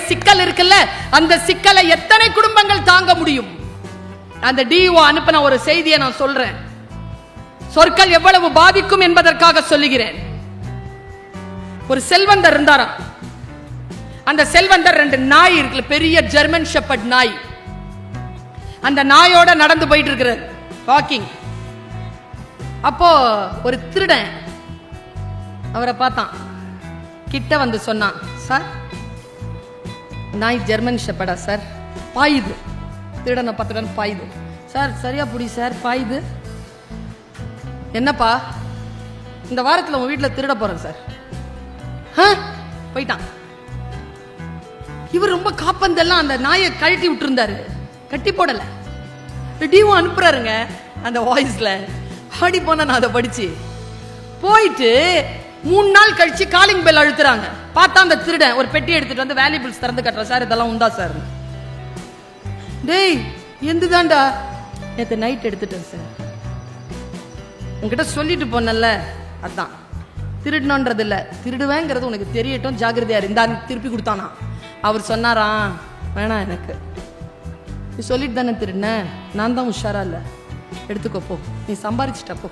சிக்கல் இருக்குல்ல அந்த சிக்கலை எத்தனை குடும்பங்கள் தாங்க முடியும்? அந்த டிஓ அனுப்பின ஒரு செய்தியை நான் சொல்றேன். சொற்கள் எவ்வளவு பாதிக்கும் என்பதற்காக சொல்லுகிறேன். ஒரு செல்வந்தர் இருந்தாராம். அந்த செல்வந்தர் ரெண்டு நாய் இருக்குல்ல பெரிய ஜெர்மன் ஷெப்பர்ட் நாய். அந்த நாயோட நடந்து போயிட்டு இருக்கிறார் வாக்கிங். அப்போ ஒரு திருடன் அவரை பார்த்தான். கிட்ட வந்து சொன்னான் சார் நாய் ஜெர்மன் ஷெப்படா சார்? பாயுது. திருடனை பார்த்துடன் பாயுது. சார் சரியா புடி சார். பாயுது. என்னப்பா? இந்த வாரத்தில் உன் வீட்டில் திருட போறேன் சார். ஆ? போயிட்டான். இவர் ரொம்ப காப்பந்தெல்லாம் அந்த நாயை கழட்டி விட்டுருந்தாரு. கட்டி போடல. ரெடியும் அனுப்புறாருங்க அந்த வாய்ஸில் ஆடி போன நான் அதை படிச்சு. போயிட்டு மூணு நாள் கழிச்சு காலிங் பெல் அழுத்துறாங்க. பார்த்தா அந்த திருடன் ஒரு பெட்டி எடுத்துட்டு வந்து வேல்யூபிள்ஸ் திறந்து கட்டுறேன் சார் இதெல்லாம் உண்டா சார்? டேய் எந்துதான்டா? நேற்று நைட் எடுத்துட்டேன் சார். உங்ககிட்ட சொல்லிட்டு போனல அதான். திருடணுன்றது இல்ல திருடுவேங்கிறது உனக்கு தெரியட்டும் ஜாகிரதையா இருந்தா திருப்பி கொடுத்தானா? அவர் சொன்னாரா? வேணாம் எனக்கு. நீ சொல்லிட்டு தானே திருடின? நான் தான் உஷாரா இல்ல. எடுத்துக்கோ போ. நீ சம்பாரிச்சிட்ட போ.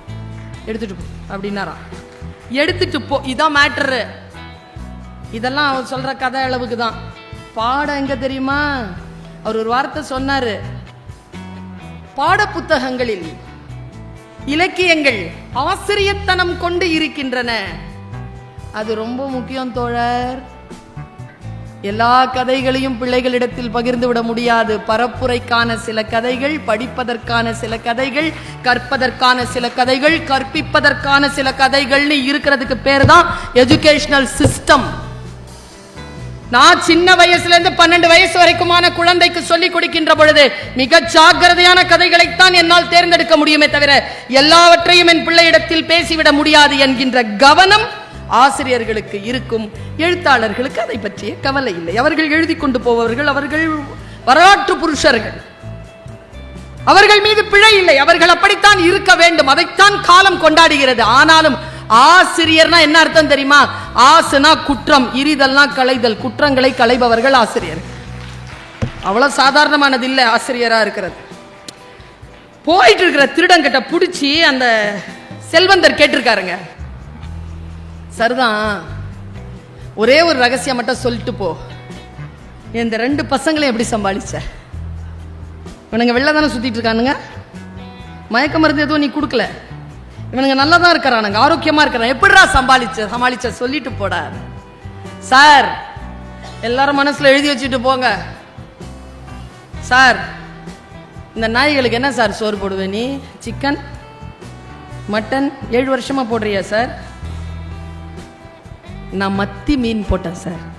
எடுத்துட்டு போ. அப்படின்னாரா? எடுத்துட்டு போ இதான் மேட்ரு இதெல்லாம் அவர் சொல்ற கதை அளவுக்கு தான் பாடம் எங்க தெரியுமா? அவர் ஒரு வார்த்தை சொன்னாரு. பாட புத்தகங்களில் இலக்கியங்கள் ஆசிரியத்தனம் கொண்டு இருக்கின்றன. அது ரொம்ப முக்கியம் தோழர். எல்லா கதைகளையும் பிள்ளைகளிடத்தில் பகிர்ந்து விட முடியாது. பரப்புரைக்கான சில கதைகள் படிப்பதற்கான சில கதைகள் கற்பதற்கான சில கதைகள் கற்பிப்பதற்கான சில கதைகள்னு இருக்கிறதுக்கு பேர் தான் எஜுகேஷனல் சிஸ்டம் நான் சின்ன வயசுல இருந்து பன்னெண்டு வயசு வரைக்குமான குழந்தைக்கு சொல்லிக் கொடுக்கின்ற பொழுது மிக ஜாக்கிரதையான கதைகளைத்தான் என்னால் தேர்ந்தெடுக்க முடியுமே தவிர எல்லாவற்றையும் என் பிள்ளையிடத்தில் பேசிவிட முடியாது என்கின்ற கவனம் ஆசிரியர்களுக்கு இருக்கும் எழுத்தாளர்களுக்கு அதை பற்றிய கவலை இல்லை. அவர்கள் எழுதி கொண்டு போபவர்கள் அவர்கள் வரலாற்று புருஷர்கள். அவர்கள் மீது பிழை இல்லை. அவர்கள் அப்படித்தான் இருக்க வேண்டும். அதைத்தான் காலம் கொண்டாடுகிறது. ஆனாலும் ஆசிரியர்னா என்ன அர்த்தம் தெரியுமா? ஆசுனா குற்றம் இரிதல்னா களைதல். குற்றங்களை களைபவர்கள் ஆசிரியர். அவ்வளவு சாதாரணமானது இல்லை ஆசிரியரா இருக்கிறது. போயிட்டு இருக்கிற திருடங்கிட்ட பிடிச்சி அந்த செல்வந்தர் கேட்டிருக்காருங்க. சரிதான். ஒரே ஒரு ரகசியம் மட்டும் சொல்லிட்டு போ. இந்த ரெண்டு பசங்களையும் எப்படி சம்பாதிச்ச இவனுங்க வெளில தானே சுத்திட்டு இருக்கானுங்க? மயக்க மருந்து எதுவும் நீ கொடுக்கல. இவனுங்க நல்லா தான் இருக்கிறானுங்க ஆரோக்கியமா இருக்கிறான். எப்படிடா சமாளிச்ச சமாளிச்ச? சொல்லிட்டு போடா. சார் எல்லாரும் மனசுல எழுதி வச்சுட்டு போங்க. சார் இந்த நாய்களுக்கு என்ன சார் சோறு போடுவே நீ? சிக்கன் மட்டன் ஏழு வருஷமா போடுறியா சார்? நான் மத்தி மீன் போட்டேன் சார்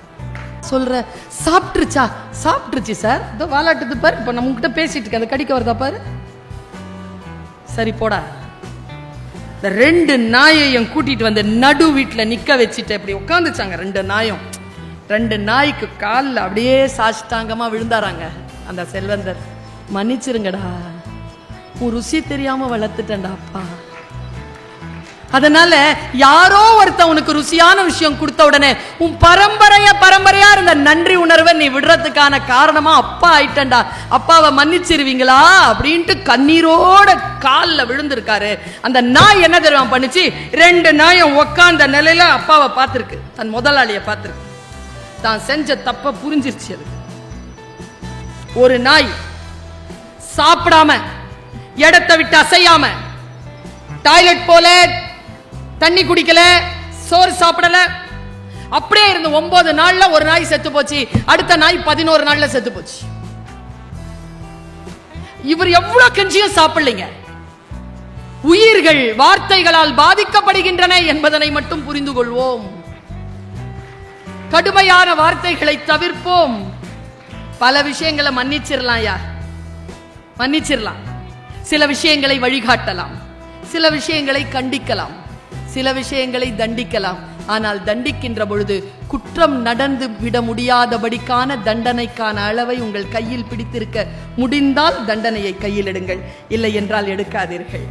சொல்ற சாப்பிட்டுருச்சா? சாப்பிட்டுருச்சு சார் இதோ வாலாட்டுது பாரு. இப்போ நம்ம கிட்ட பேசிட்டு இருக்கேன். கடிக்க வருதா பாரு. சரி போடா. இந்த ரெண்டு நாயையும் கூட்டிட்டு வந்து நடு வீட்டில் நிற்க வச்சுட்டு இப்படி உட்காந்துச்சாங்க ரெண்டு நாயும். ரெண்டு நாய்க்கு காலில் அப்படியே சாஷ்டாங்கமா விழுந்தாராங்க. அந்த செல்வந்தர் மன்னிச்சிருங்கடா. உன் ருசி தெரியாம வளர்த்துட்டேன்டா அப்பா. அதனால யாரோ ஒருத்தன் உனக்கு ருசியான விஷயம் கொடுத்த உடனே உன் பரம்பரைய பரம்பரையா இருந்த நன்றி உணர்வை நீ விடுறதுக்கான காரணமா அப்பா ஆயிட்டண்டா அப்பாவை மன்னிச்சிருவீங்களா? அப்படின்ட்டு கண்ணீரோட காலில் விழுந்திருக்காரு. அந்த நாய் என்ன தெரியுமா பண்ணுச்சு? ரெண்டு நாயும் உக்காந்த நிலையில அப்பாவை பார்த்துருக்கு. தன் முதலாளியை பார்த்துருக்கு. தான் செஞ்ச தப்ப புரிஞ்சிருச்சு அது ஒரு நாய் சாப்பிடாம இடத்தை விட்டு அசையாம டாய்லெட் போல தண்ணி குடிக்கல சோறு சாப்பிடல. அப்படியே இருந்து ஒன்பது நாள்ல ஒரு நாய் செத்து போச்சு. அடுத்த நாய் பதினோரு நாள்ல செத்து போச்சு. இவர் எவ்வளவு கெஞ்சியும் சாப்பிடலைங்க. உயிர்கள் வார்த்தைகளால் பாதிக்கப்படுகின்றன என்பதனை மட்டும் புரிந்து கொள்வோம். கடுமையான வார்த்தைகளை தவிர்ப்போம். பல விஷயங்களை மன்னிச்சிடலாம் யா மன்னிச்சிடலாம் சில விஷயங்களை வழிகாட்டலாம். சில விஷயங்களை கண்டிக்கலாம். சில விஷயங்களை தண்டிக்கலாம். ஆனால் தண்டிக்கின்ற பொழுது குற்றம் நடந்து விட முடியாதபடிக்கான தண்டனைக்கான அளவை உங்கள் கையில் பிடித்திருக்க முடிந்தால் தண்டனையை கையில் எடுங்கள். இல்லை என்றால் எடுக்காதீர்கள்.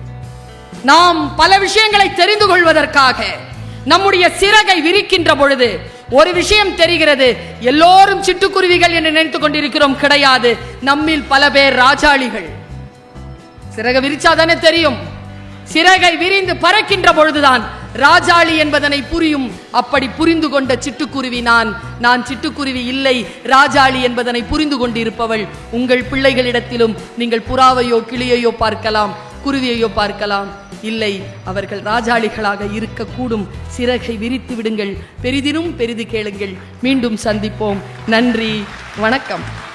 நாம் பல விஷயங்களை தெரிந்து கொள்வதற்காக நம்முடைய சிறகை விரிக்கின்ற பொழுது ஒரு விஷயம் தெரிகிறது. எல்லோரும் சிட்டுக்குருவிகள் என்று நினைத்துக் கொண்டிருக்கிறோம். கிடையாது. நம்மில் பல பேர் ராஜாளிகள். சிறகை விரிச்சாதானே தெரியும். சிறகை விரிந்து பறக்கின்ற பொழுதுதான் ராஜாளி என்பதனை புரியும். அப்படி புரிந்து கொண்ட சிட்டுக்குருவி நான். நான் சிட்டுக்குருவி இல்லை. ராஜாளி என்பதனை புரிந்து கொண்டிருப்பவள் உங்கள் பிள்ளைகளிடத்திலும் நீங்கள் புறாவையோ கிளியையோ பார்க்கலாம் குருவியையோ பார்க்கலாம். இல்லை அவர்கள் ராஜாளிகளாக இருக்கக்கூடும். சிறகை விரித்து விடுங்கள். பெரிதினும் பெரிது கேளுங்கள். மீண்டும் சந்திப்போம். நன்றி. வணக்கம்.